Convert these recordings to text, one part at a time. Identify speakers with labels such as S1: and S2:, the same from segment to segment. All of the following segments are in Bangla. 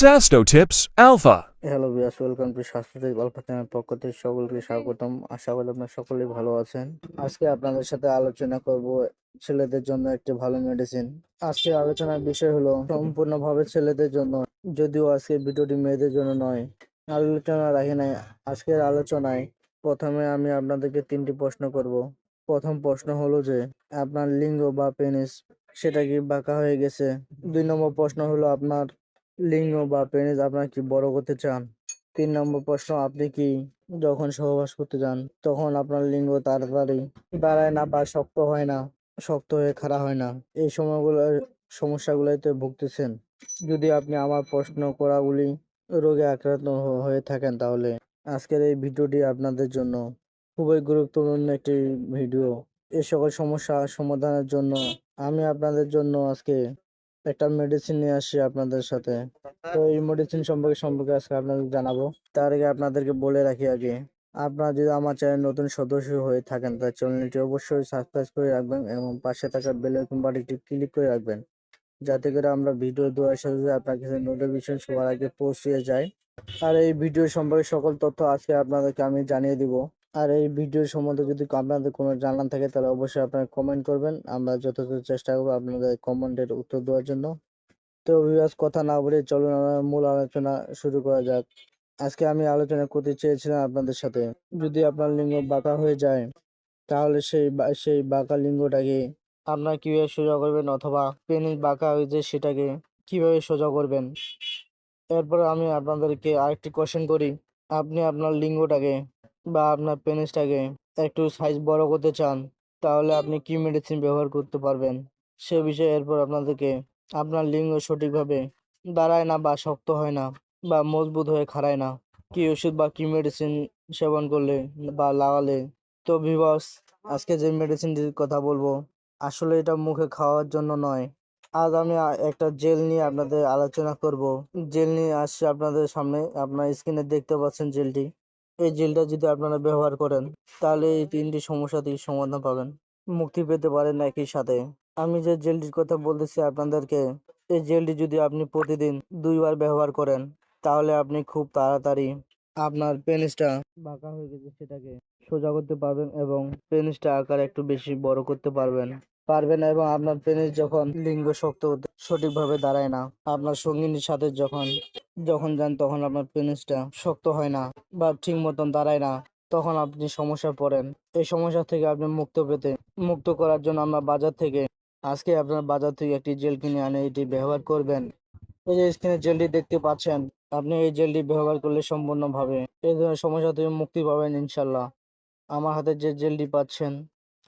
S1: Sasto Tips Alpha.
S2: হ্যালো বিয়াস ওয়েলকাম টু স্বাস্থ্যদের গল্প চ্যানেল পক্ষ থেকে সকলকে স্বাগতম। আশা করি আপনারা সকলেই ভালো আছেন। আজকে আপনাদের সাথে আলোচনা করব ছেলেদের জন্য একটি ভালো মেডিসিন আজকে আলোচনার বিষয় হলো সম্পূর্ণভাবে ছেলেদের জন্য, যদিও আজকে ভিডিওটি মেয়েদের জন্য নয়। আলোচনা রাখি নাই। আজকের আলোচনায় প্রথমে আমি আপনাদেরকে তিনটি প্রশ্ন করব। প্রথম প্রশ্ন হলো যে, আপনার লিঙ্গ বা পেনিস সেটা কি বাঁকা হয়ে গেছে? দুই নম্বর প্রশ্ন হলো আপনার লিঙ্গ বা পেনিস আপনার কি বড় করতে চান? তিন নম্বর প্রশ্ন, আপনি কি যখন সহবাস করতে যান, তখন আপনার লিঙ্গ তাড়াতাড়ি দাঁড়ায় না বা শক্ত হয় না? শক্ত হয়ে খাড়া হয় না? এই সময়গুলো, সমস্যাগুলোতে ভুগতেছেন? যদি আপনি আমার প্রশ্ন করাগুলি রোগে আক্রান্ত হয়ে থাকেন তাহলে। আজকের এই ভিডিওটি আপনাদের জন্য খুবই গুরুত্বপূর্ণ একটি ভিডিও। এই সকল সমস্যা সমাধানের জন্য আমি আপনাদের জন্য আজকে একটা মেডিসিন নিয়ে আসি আপনাদের সাথে। তো এই মেডিসিন সম্পর্কে সম্পর্কে আজকে আপনাদের জানাব। তার আগে আপনাদেরকে বলে রাখি আগে, আপনারা যদি আমার চ্যানেল নতুন সদস্য হয়ে থাকেন তার চ্যানেলটি অবশ্যই সাবস্ক্রাইব করে রাখবেন এবং পাশে থাকা বেল আইকন বাটনটি ক্লিক করে রাখবেন। যাতে করে আমরা ভিডিও দেওয়ার সাথে সাথে আপনার কাছে নোটিফিকেশন সবার আগে পৌঁছে যায়। আর এই ভিডিও সম্পর্কে সকল তথ্য আজকে আপনাদেরকে আমি জানিয়ে দিব। আর এই ভিডিও সম্বন্ধে যদি আপনাদের কোনো জানান থাকে, তাহলে অবশ্যই আপনারা কমেন্ট করবেন। আমরা যথাযথ চেষ্টা করব আপনাদের কমেন্টের উত্তর দেওয়ার জন্য। তো ভিউয়ার্স কথা না বলে চলুন মূল আলোচনা শুরু করা যাক। আজকে আমি আলোচনা করতে চেয়েছিলাম আপনাদের সাথে। যদি আপনার লিঙ্গ বাঁকা হয়ে যায়, তাহলে সেই সেই বাঁকা লিঙ্গটাকে আপনার কীভাবে সোজা করবেন অথবা পেনিস বাঁকা হয়েছে সেটাকে কীভাবে সোজা করবেন? এরপর আমি আপনাদেরকে আরেকটি কোশ্চেন করি। আপনি আপনার লিঙ্গটাকে বা আপনার পেনিসটাকে একটু সাইজ বড় করতে চান, তাহলে আপনি কি মেডিসিন ব্যবহার করতে পারবেন? সে বিষয়ে এরপর আপনাদেরকে আপনার লিঙ্গ সঠিকভাবে দাঁড়ায় না বা শক্ত হয় না বা মজবুত হয়ে খাড়ায় না। কি ওষুধ বা কি মেডিসিন সেবন করলে বা লাগালে? তো ভিভাস আজকে যে মেডিসিনটির কথা বলব, আসলে এটা মুখে খাওয়ার জন্য নয়। আজ আমি একটা জেল নিয়ে আপনাদের আলোচনা করব। জেল নিয়ে আসছি আপনাদের সামনে, আপনার স্ক্রিনে দেখতে পাচ্ছেন জেলটি এই জেলটা যদি আপনারা ব্যবহার করেন, তাহলে এই তিনটি সমস্যা থেকে সমাধান পাবেন। মুক্তি পেতে পারেন একই সাথে। আমি যে জেলটির কথা বলতেছি আপনাদেরকে, এই জেলটি যদি আপনি প্রতিদিন দুইবার ব্যবহার করেন, তাহলে আপনি খুব তাড়াতাড়ি আপনার পেনিসটা বাঁকা হয়ে গেছে সেটাকে। সোজা করতে পারবেন এবং পেনিসটা আকার একটু বেশি বড় করতে পারবেন। পারবেন এবং আপনার পেনিস যখন লিঙ্গ শক্ত হতে সঠিকভাবে দাঁড়ায় না, আপনার সঙ্গিনীর সাথে যখন যখন যান তখন আপনার পেনিসটা শক্ত হয় না বা ঠিক মতন দাঁড়ায় না, তখন আপনি সমস্যা পড়েন। এই সমস্যা থেকে আপনি মুক্ত পেতে, মুক্ত করার জন্য আমরা বাজার থেকে, আজকে আপনার বাজার থেকে একটি জেল কিনে আনে এটি ব্যবহার করবেন। এই যে স্ক্রিনে জেলটি দেখতে পাচ্ছেন আপনি এই জেলটি ব্যবহার করলে সম্পূর্ণভাবে এই ধরনের সমস্যা থেকে মুক্তি পাবেন ইনশাল্লাহ। আমার হাতে যে জেলটি পাচ্ছেন,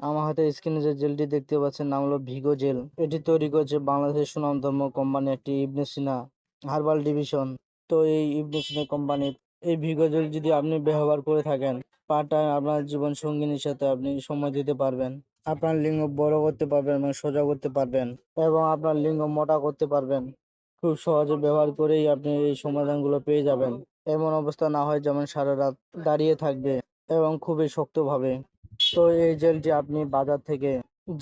S2: আমার হাতে স্ক্রিনে যে জেলটি দেখতে পাচ্ছেন নাম হলো ভিগো জেল। এটি তৈরি করেছে বাংলাদেশের সুনামধন্য কোম্পানি একটি ইবনে সিনা হার্বাল ডিভিশন। তো এই ইবনে সিনা কোম্পানির এই ভিগো জেল যদি আপনি ব্যবহার করে থাকেন, পার্ট টাইম আপনার জীবন সঙ্গিনীর সাথে আপনি সময় দিতে পারবেন, আপনার লিঙ্গ বড় করতে পারবেন এবং সোজা করতে পারবেন এবং আপনার লিঙ্গ মোটা করতে পারবেন। খুব সহজে ব্যবহার করেই আপনি এই সমাধানগুলো পেয়ে যাবেন। এমন অবস্থা না হয় যেমন সারা রাত দাঁড়িয়ে থাকবে এবং খুবই শক্তভাবে। তো এই জেলটি আপনি বাজার থেকে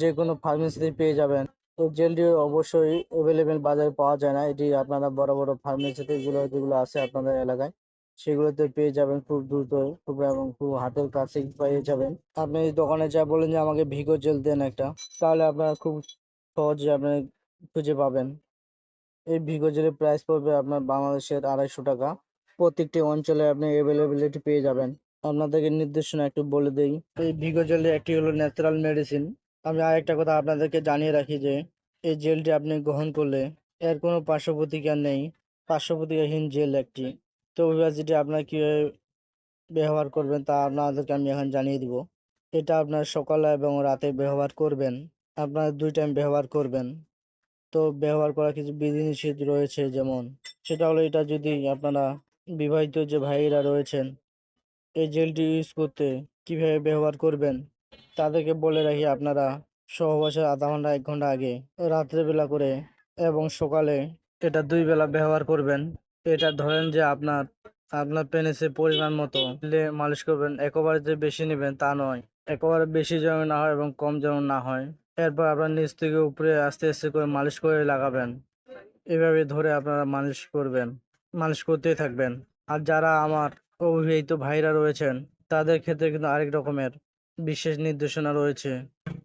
S2: যে কোনো ফার্মেসিতে পেয়ে যাবেন। তো জেলটি অবশ্যই অ্যাভেলেবেল বাজারে পাওয়া যায় না। এটি আপনারা বড় বড় ফার্মেসিতে যেগুলো যেগুলো আছে আপনাদের এলাকায়, সেগুলোতে পেয়ে যাবেন খুব দ্রুত খুব এবং খুব হাতের কাছে পেয়ে যাবেন। আপনি দোকানে যা বলেন যে আমাকে ভিগো জেল দেন একটা, তাহলে আপনারা খুব সহজে আপনি খুঁজে পাবেন। এই ভিগো জেলের প্রাইস পড়বে আপনার বাংলাদেশের আড়াইশো টাকা। প্রত্যেকটি অঞ্চলে আপনি অ্যাভেলেবিলিটি পেয়ে যাবেন। আপনাদেরকে নির্দেশনা একটু বলে দেই। এই ভিগো জেলের একটি হলো ন্যাচারাল মেডিসিন আমি আরেকটা কথা আপনাদেরকে জানিয়ে রাখি যে, এই জেলটি আপনি গ্রহণ করলে এর কোনো পার্শ্ব প্রতিকার নেই। পার্শ্ব প্রতিকারহীন জেল একটি। তো যেটি আপনার কীভাবে ব্যবহার করবেন তা আপনাদেরকে আমি এখন জানিয়ে দিব। এটা আপনার সকালে এবং রাতে ব্যবহার করবেন। আপনার দুই টাইম ব্যবহার করবেন। তো ব্যবহার করা কিছু বিধিনিষেধ রয়েছে, যেমন সেটা হলো এটা যদি আপনারা বিবাহিত যে ভাইয়েরা রয়েছেন, এই জেলটি ইউজ করতে কীভাবে ব্যবহার করবেন, তাদেরকে বলে রাখি আপনারা সহবাসের আধা ঘণ্টা, এক ঘণ্টা আগে রাত্রেবেলা করে এবং সকালে এটা দুই বেলা ব্যবহার করবেন। এটা ধরেন যে আপনার আপনার পেনিসের পরিমাণ মতো মালিশ করবেন, একেবারে যে বেশি নেবেন তা নয়। একেবারে বেশি যেন না হয় এবং কম যেন না হয়। এরপর আপনার নিচ থেকে উপরে আস্তে আস্তে করে মালিশ করে লাগাবেন। এভাবে ধরে আপনারা মালিশ করবেন, মালিশ করতেই থাকবেন। আর যারা আমার অবিবাহিত ভাইরা রয়েছেন, তাদের ক্ষেত্রে কিন্তু আরেক রকমের বিশেষ নির্দেশনা রয়েছে।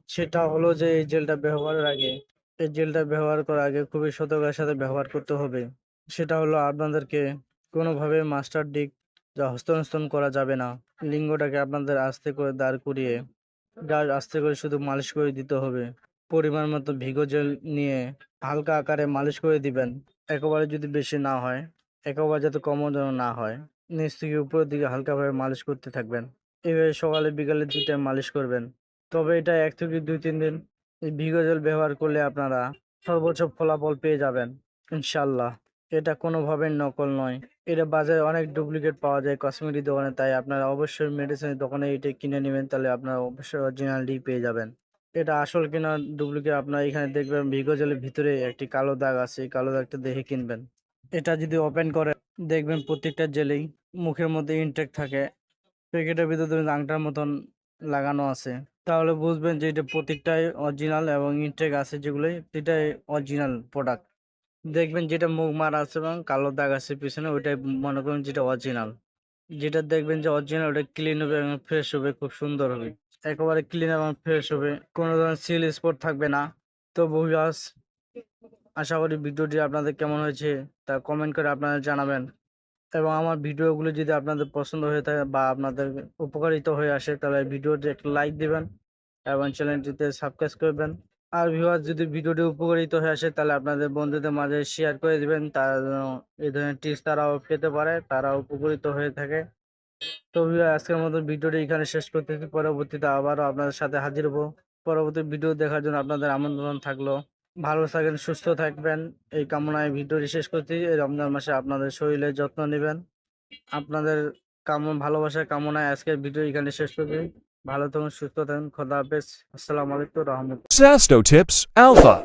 S2: সেটা হলো যে, এই জেলটা ব্যবহারের আগে, এই জেলটা ব্যবহার করার আগে খুবই সতর্কের সাথে ব্যবহার করতে হবে। সেটা হলো আপনাদেরকে কোনোভাবে মাস্টার ডিক যা হস্তনস্তন করা যাবে না। লিঙ্গটাকে আপনাদের আস্তে করে দাঁড় করিয়ে যা আস্তে করে শুধু মালিশ করে দিতে হবে। পরিমাণ মতো ভিগো জেল নিয়ে হালকা আকারে মালিশ করে দিবেন, একেবারে যদি বেশি না হয়, একেবারে যাতে কমও যেন না হয়। নিচ থেকে উপরের দিকে হালকাভাবে মালিশ করতে থাকবেন। এভাবে সকালে বিকালে দুই টাইম মালিশ করবেন। তবে এটা এক থেকে দুই, তিন দিন এই ভিগো জেল ব্যবহার করলে আপনারা সর্বোচ্চ ফলাফল পেয়ে যাবেন ইনশাল্লাহ এটা কোনোভাবে নকল নয়। এটা বাজারে অনেক ডুপ্লিকেট পাওয়া যায় কসমেটিক দোকানে, তাই আপনারা অবশ্যই মেডিসিনের দোকানে এটা কিনে নেবেন, তাহলে আপনারা অবশ্যই অরিজিনালটি পেয়ে যাবেন। এটা আসল কিনা ডুপ্লিকেট আপনারা এখানে দেখবেন, ভিগো জেলের ভিতরে একটি কালো দাগ আছে, এই কালো দাগটা দেখে কিনবেন। এটা যদি ওপেন করে, দেখবেন প্রত্যেকটা জেলেই মুখের মধ্যে ইনটেক থাকে, প্যাকেটের ভিতরে আংটার মতন লাগানো আছে। তাহলে বুঝবেন যে এটা প্রত্যেকটাই অরিজিনাল এবং ইনটেক আছে যেগুলোই সেটাই অরিজিনাল প্রোডাক্ট দেখবেন যেটা মুখ মারা আছে এবং কালো দাগ আছে পিছনে, ওইটাই মনে করুন যেটা অরিজিনাল যেটা দেখবেন যে অরিজিনাল ওটা ক্লিন হবে এবং ফ্রেশ হবে, খুব সুন্দর হবে। একেবারে ক্লিন এবং ফ্রেশ হবে। কোনো ধরনের সিল স্পট থাকবে না। তো বহিবাস আশা করি ভিডিওটি আপনাদের কেমন হয়েছে তা কমেন্ট করে আপনারা জানাবেন। এবং আমার ভিডিওগুলো যদি আপনাদের পছন্দ হয়ে থাকে বা আপনাদের উপকারিত হয়ে আসে, তাহলে ভিডিওটি একটা লাইক দিবেন এবং চ্যানেলটিতে সাবস্ক্রাইব করবেন। আর ভিউয়ার যদি ভিডিওটি উপকারিত হয়ে আসে, তাহলে আপনাদের বন্ধুদের মাঝে শেয়ার করে দিবেন। তারা এই ধরনের টিপস তারাও পেতে পারে তারা উপকৃত হয়ে থাকে। তো ভিউয়ার আজকের মতো ভিডিওটি এখানে শেষ করতেছি। পরবর্তীতে আবারও আপনাদের সাথে হাজির হব। পরবর্তী ভিডিও দেখার জন্য আপনাদের আমন্ত্রণ থাকল। ভালো থাকেন, সুস্থ থাকবেন। এই কামনায় ভিডিওটি শেষ করছি। এই রমজান মাসে আপনাদের শরীরের যত্ন নেবেন। আপনাদের কাম, ভালোবাসার কামনায় আজকের ভিডিও এখানে শেষ করছি। ভালো থাকুন সুস্থ থাকুন খোদা হাফেজ আসসালামু আলাইকুম রহমতুল্লাহ
S1: Tips Alpha.